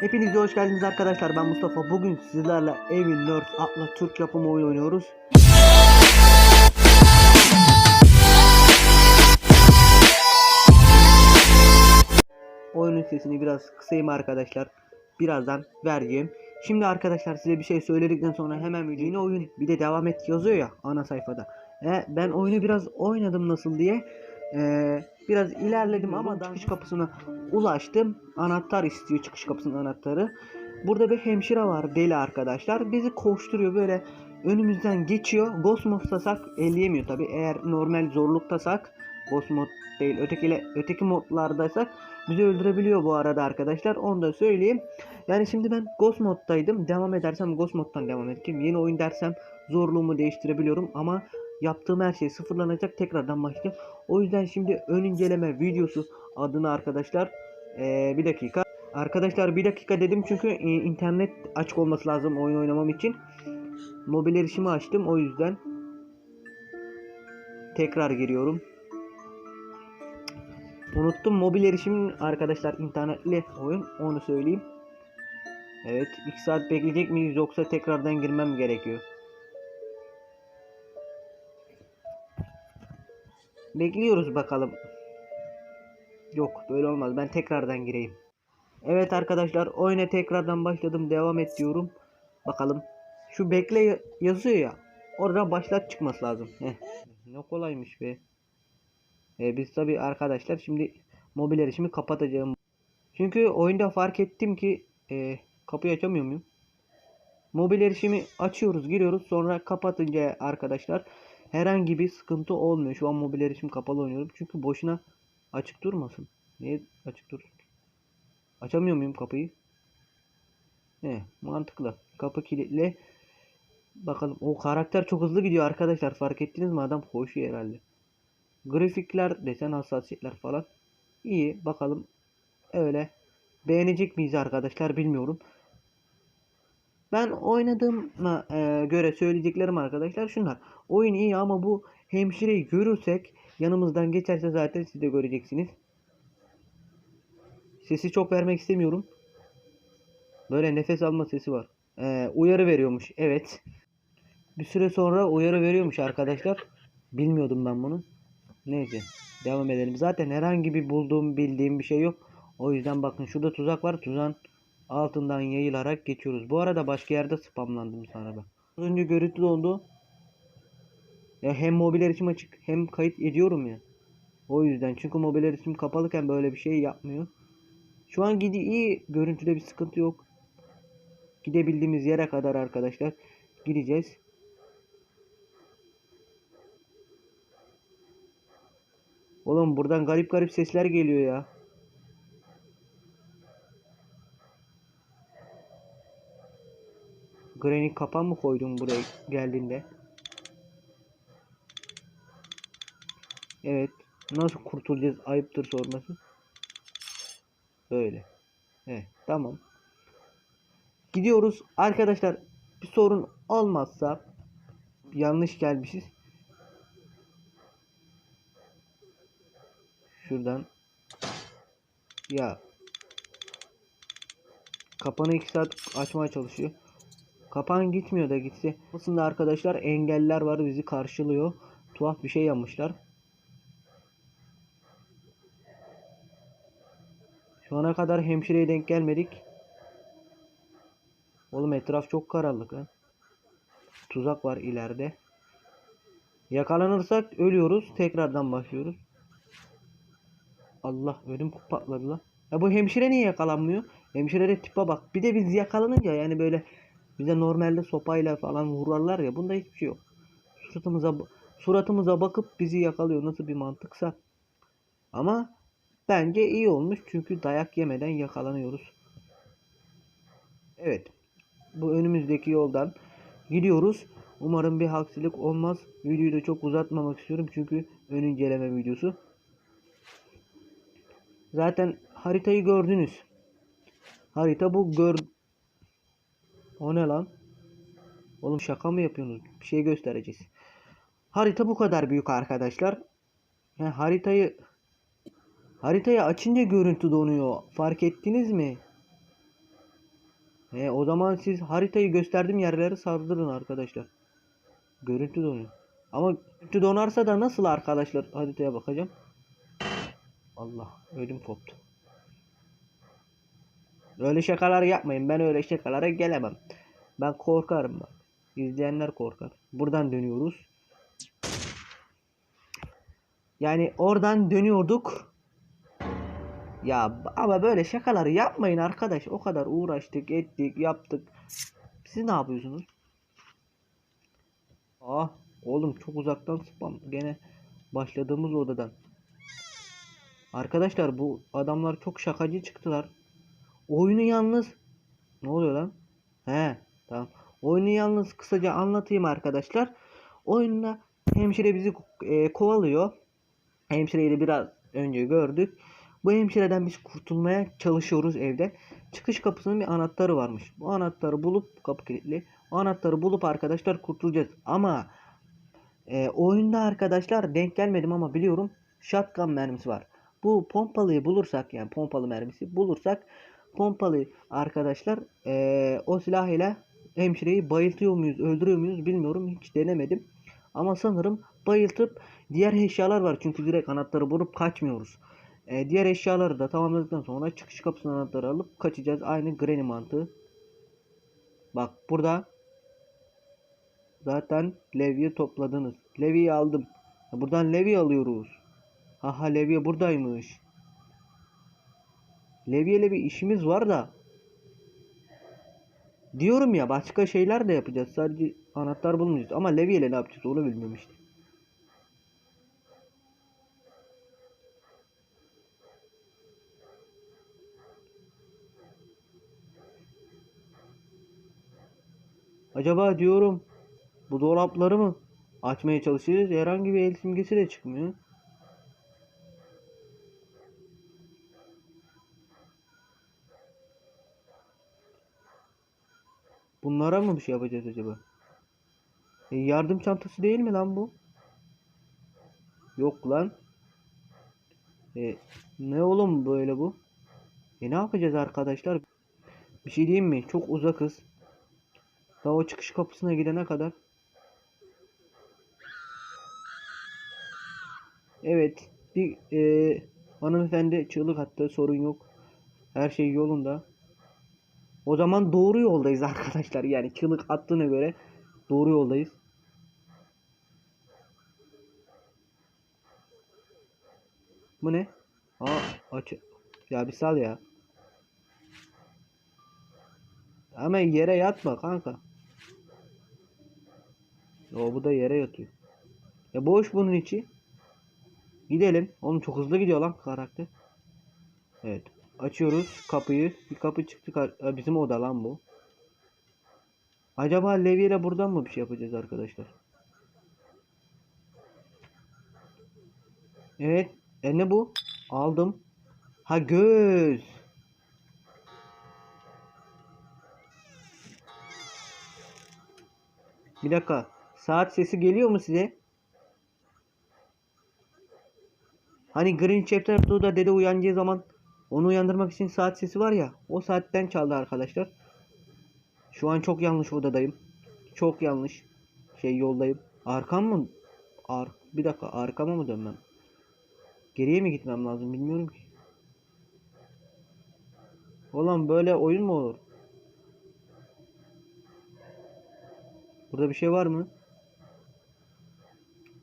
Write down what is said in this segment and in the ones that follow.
Hepiniz hoş geldiniz arkadaşlar. Ben Mustafa. Bugün sizlerle Evin Nerd adlı Türk yapımı oyun oynuyoruz. Oyunun sesini biraz kısayım arkadaşlar. Birazdan vereceğim. Şimdi arkadaşlar size bir şey söyledikten sonra hemen yine oyun bir de devam et yazıyor ya ana sayfada. E, ben oyunu biraz oynadım nasıl diye. E, biraz ilerledim ama çıkış kapısına ulaştım. Anahtar istiyor çıkış kapısının anahtarı. Burada bir hemşire var deli arkadaşlar. Bizi koşturuyor böyle önümüzden geçiyor. Ghost moddasak elleyemiyor tabi. Eğer normal zorluktasak Ghost mod değil ötekiyle öteki modlardaysak bizi öldürebiliyor bu arada arkadaşlar. Onu da söyleyeyim. Yani şimdi ben Ghost moddaydım. Devam edersem Ghost moddan devam edeceğim. Yeni oyun dersem zorluğumu değiştirebiliyorum ama yaptığım her şey sıfırlanacak. Tekrardan başlayacağım. O yüzden şimdi ön inceleme videosu adını arkadaşlar ee, bir dakika. Arkadaşlar bir dakika dedim çünkü e, internet açık olması lazım oyun oynamam için. Mobil erişimi açtım o yüzden. Tekrar giriyorum. Unuttum mobil erişimin arkadaşlar internetli oyun onu söyleyeyim. Evet 2 saat bekleyecek miyiz yoksa tekrardan girmem gerekiyor. Bekliyoruz bakalım. Yok böyle olmaz ben tekrardan gireyim. Evet arkadaşlar oyuna tekrardan başladım devam et diyorum. Bakalım. Şu bekle ya- yazıyor ya. Orada başlat çıkması lazım. Heh. Ne kolaymış be. E, biz tabi arkadaşlar şimdi mobil erişimi kapatacağım. Çünkü oyunda fark ettim ki e, kapıyı açamıyor muyum? Mobil erişimi açıyoruz giriyoruz sonra kapatınca arkadaşlar herhangi bir sıkıntı olmuyor. Şu an mobil erişim kapalı oynuyorum. Çünkü boşuna açık durmasın. Niye açık dursun? Açamıyor muyum kapıyı? He, mantıklı. Kapı kilitli. Bakalım o karakter çok hızlı gidiyor arkadaşlar. Fark ettiniz mi? Adam koşuyor herhalde. Grafikler, desen hassasiyetler falan. iyi. Bakalım öyle. Beğenecek miyiz arkadaşlar bilmiyorum. Ben oynadığıma e, göre söyleyeceklerim arkadaşlar şunlar. Oyun iyi ama bu hemşireyi görürsek yanımızdan geçerse zaten siz de göreceksiniz. Sesi çok vermek istemiyorum. Böyle nefes alma sesi var. Ee, uyarı veriyormuş. Evet. Bir süre sonra uyarı veriyormuş arkadaşlar. Bilmiyordum ben bunu. Neyse. Devam edelim. Zaten herhangi bir bulduğum bildiğim bir şey yok. O yüzden bakın şurada tuzak var. Tuzağın altından yayılarak geçiyoruz. Bu arada başka yerde spamlandım ben. Az önce görüntü dondu. Ya hem mobil erişim açık hem kayıt ediyorum ya. O yüzden çünkü mobil erişim kapalıken böyle bir şey yapmıyor. Şu an gidi iyi. Görüntüde bir sıkıntı yok. Gidebildiğimiz yere kadar arkadaşlar gideceğiz. Oğlum buradan garip garip sesler geliyor ya. Granny kapan mı koydun buraya geldiğinde? Evet. Nasıl kurtulacağız? Ayıptır sorması. Böyle. Evet, tamam. Gidiyoruz. Arkadaşlar bir sorun olmazsa yanlış gelmişiz. Şuradan. Ya. Kapanı 2 saat açmaya çalışıyor. Kapan gitmiyor da gitse. Aslında arkadaşlar engeller var bizi karşılıyor. Tuhaf bir şey yapmışlar. Şu ana kadar hemşireye denk gelmedik. Oğlum etraf çok karanlık lan. Tuzak var ileride. Yakalanırsak ölüyoruz. Tekrardan başlıyoruz. Allah ödüm patladı lan. Ya bu hemşire niye yakalanmıyor? Hemşire de tipe bak. Bir de biz yakalanınca yani böyle bize normalde sopayla falan vurarlar ya. Bunda hiçbir şey yok. Suratımıza suratımıza bakıp bizi yakalıyor. Nasıl bir mantıksa. Ama bence iyi olmuş çünkü dayak yemeden yakalanıyoruz. Evet. Bu önümüzdeki yoldan gidiyoruz. Umarım bir haksızlık olmaz. Videoyu da çok uzatmamak istiyorum çünkü ön inceleme videosu. Zaten haritayı gördünüz. Harita bu gör... O ne lan? Oğlum şaka mı yapıyorsunuz? Bir şey göstereceğiz. Harita bu kadar büyük arkadaşlar. Yani haritayı haritayı açınca görüntü donuyor. Fark ettiniz mi? He, o zaman siz haritayı gösterdiğim yerleri sardırın arkadaşlar. Görüntü donuyor. Ama görüntü donarsa da nasıl arkadaşlar haritaya bakacağım. Allah ödüm koptu. Öyle şakalar yapmayın. Ben öyle şakalara gelemem. Ben korkarım bak. İzleyenler korkar. Buradan dönüyoruz. Yani oradan dönüyorduk. Ya ama böyle şakaları yapmayın arkadaş. O kadar uğraştık, ettik, yaptık. Siz ne yapıyorsunuz? Ah, oğlum çok uzaktan spam. Gene başladığımız odadan. Arkadaşlar bu adamlar çok şakacı çıktılar. Oyunu yalnız ne oluyor lan? He, tamam. Oyunu yalnız kısaca anlatayım arkadaşlar. Oyunda hemşire bizi e, kovalıyor. Hemşireyi de biraz önce gördük. Bu hemşireden biz kurtulmaya çalışıyoruz evde. Çıkış kapısının bir anahtarı varmış. Bu anahtarı bulup kapı kilitli. O anahtarı bulup arkadaşlar kurtulacağız. Ama e, oyunda arkadaşlar denk gelmedim ama biliyorum shotgun mermisi var. Bu pompalıyı bulursak yani pompalı mermisi bulursak pompalı arkadaşlar e, o silah ile hemşireyi bayıltıyor muyuz öldürüyor muyuz bilmiyorum hiç denemedim. Ama sanırım bayıltıp diğer eşyalar var çünkü direkt anahtarı bulup kaçmıyoruz. E, diğer eşyaları da tamamladıktan sonra çıkış kapısının anahtarı alıp kaçacağız. Aynı Granny mantığı. Bak burada zaten Levi'yi topladınız. Levi'yi aldım. Buradan Levi alıyoruz. Aha Levi buradaymış. Levi ile bir işimiz var da. Diyorum ya başka şeyler de yapacağız. Sadece anahtar bulmayacağız. Ama Levi ile ne yapacağız onu bilmiyorum işte. Acaba diyorum bu dolapları mı açmaya çalışıyoruz? Herhangi bir el simgesi de çıkmıyor. Bunlara mı bir şey yapacağız acaba? E, yardım çantası değil mi lan bu? Yok lan. E, ne oğlum böyle bu? E ne yapacağız arkadaşlar? Bir şey diyeyim mi? Çok uzakız. Daha o çıkış kapısına gidene kadar. Evet. Bir e, hanımefendi çığlık attı. Sorun yok. Her şey yolunda. O zaman doğru yoldayız arkadaşlar. Yani çığlık attığına göre doğru yoldayız. Bu ne? Aa aç. Ya bir sal ya. Ama yere yatma kanka. O bu da yere yatıyor. Ya boş bunun içi. Gidelim. Oğlum çok hızlı gidiyor lan karakter. Evet. Açıyoruz kapıyı. Bir kapı çıktı. Bizim oda lan bu. Acaba Levi ile buradan mı bir şey yapacağız arkadaşlar? Evet. E ne bu? Aldım. Ha göz. Bir dakika. Saat sesi geliyor mu size? Hani Green Chapter 2'da dede uyanacağı zaman onu uyandırmak için saat sesi var ya. O saatten çaldı arkadaşlar. Şu an çok yanlış odadayım. Çok yanlış. Şey yoldayım. Arkam mı? Ar bir dakika arkama mı dönmem? Geriye mi gitmem lazım bilmiyorum ki. Ulan böyle oyun mu olur? Burada bir şey var mı?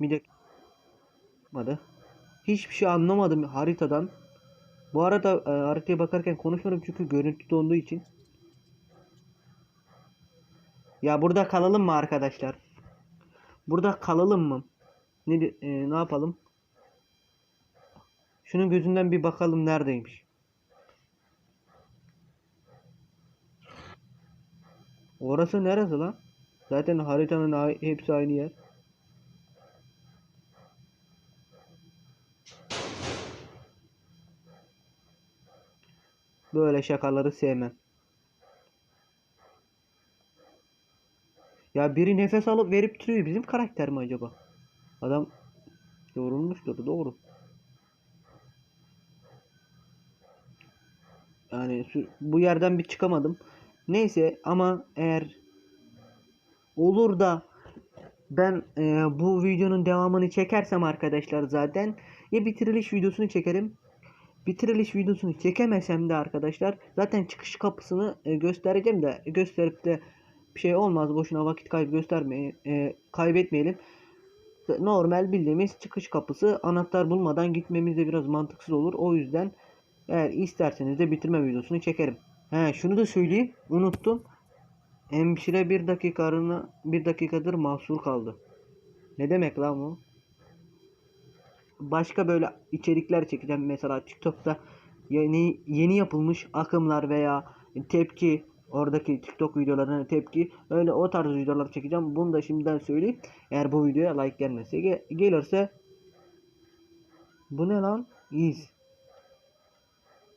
Bir dakika. Hiçbir şey anlamadım haritadan. Bu arada e, haritaya bakarken konuşmuyorum çünkü görüntü donduğu için. Ya burada kalalım mı arkadaşlar? Burada kalalım mı? Ne e, ne yapalım? Şunun gözünden bir bakalım neredeymiş. Orası neresi lan? Zaten haritanın hepsi aynı yer. Böyle şakaları sevmem. Ya biri nefes alıp verip duruyor. Bizim karakter mi acaba? Adam yorulmuştur. Doğru. Yani bu yerden bir çıkamadım. Neyse ama eğer olur da ben e, bu videonun devamını çekersem arkadaşlar zaten ya bitiriliş videosunu çekerim. Bitiriliş videosunu çekemesem de arkadaşlar zaten çıkış kapısını e, göstereceğim de gösterip de bir şey olmaz boşuna vakit kaybı göstermeyi e, kaybetmeyelim. Normal bildiğimiz çıkış kapısı anahtar bulmadan gitmemiz de biraz mantıksız olur. O yüzden eğer isterseniz de bitirme videosunu çekerim. He şunu da söyleyeyim unuttum. Hemşire bir dakikarına bir dakikadır mahsur kaldı. Ne demek lan bu? Başka böyle içerikler çekeceğim mesela TikTok'ta yeni yeni yapılmış akımlar veya tepki oradaki TikTok videolarına tepki öyle o tarz videolar çekeceğim. Bunu da şimdiden söyleyeyim. Eğer bu videoya like gelmezse ge- gelirse bu ne lan? İz.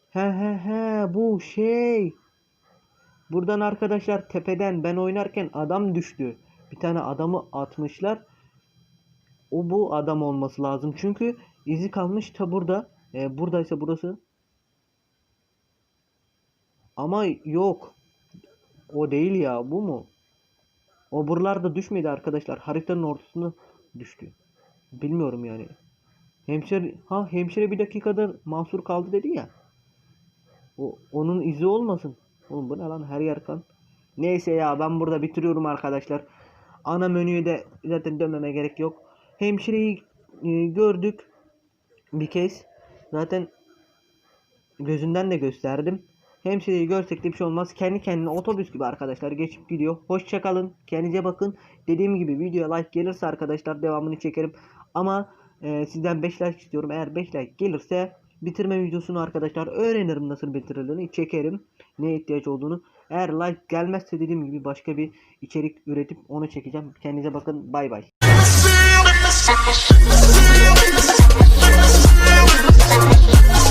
He he he bu şey. Buradan arkadaşlar tepeden ben oynarken adam düştü. Bir tane adamı atmışlar. O bu adam olması lazım. Çünkü izi kalmış ta burada. E, buradaysa burası. Ama yok. O değil ya. Bu mu? O buralarda düşmedi arkadaşlar. Haritanın ortasında düştü. Bilmiyorum yani. Hemşire ha hemşire bir dakikada mahsur kaldı dedi ya. O onun izi olmasın. Oğlum bu ne lan her yer kan. Neyse ya ben burada bitiriyorum arkadaşlar. Ana menüye de zaten dönmeme gerek yok. Hemşireyi e, gördük bir kez. Zaten gözünden de gösterdim. Hemşireyi görsek de bir şey olmaz. Kendi kendine otobüs gibi arkadaşlar geçip gidiyor. Hoşçakalın. Kendinize bakın. Dediğim gibi videoya like gelirse arkadaşlar devamını çekerim. Ama e, sizden 5 like istiyorum. Eğer 5 like gelirse bitirme videosunu arkadaşlar öğrenirim nasıl bitirildiğini. Çekerim. Ne ihtiyaç olduğunu. Eğer like gelmezse dediğim gibi başka bir içerik üretip onu çekeceğim. Kendinize bakın. Bay bay. Sing with us. Sing with us. Sing with us. Sing with us.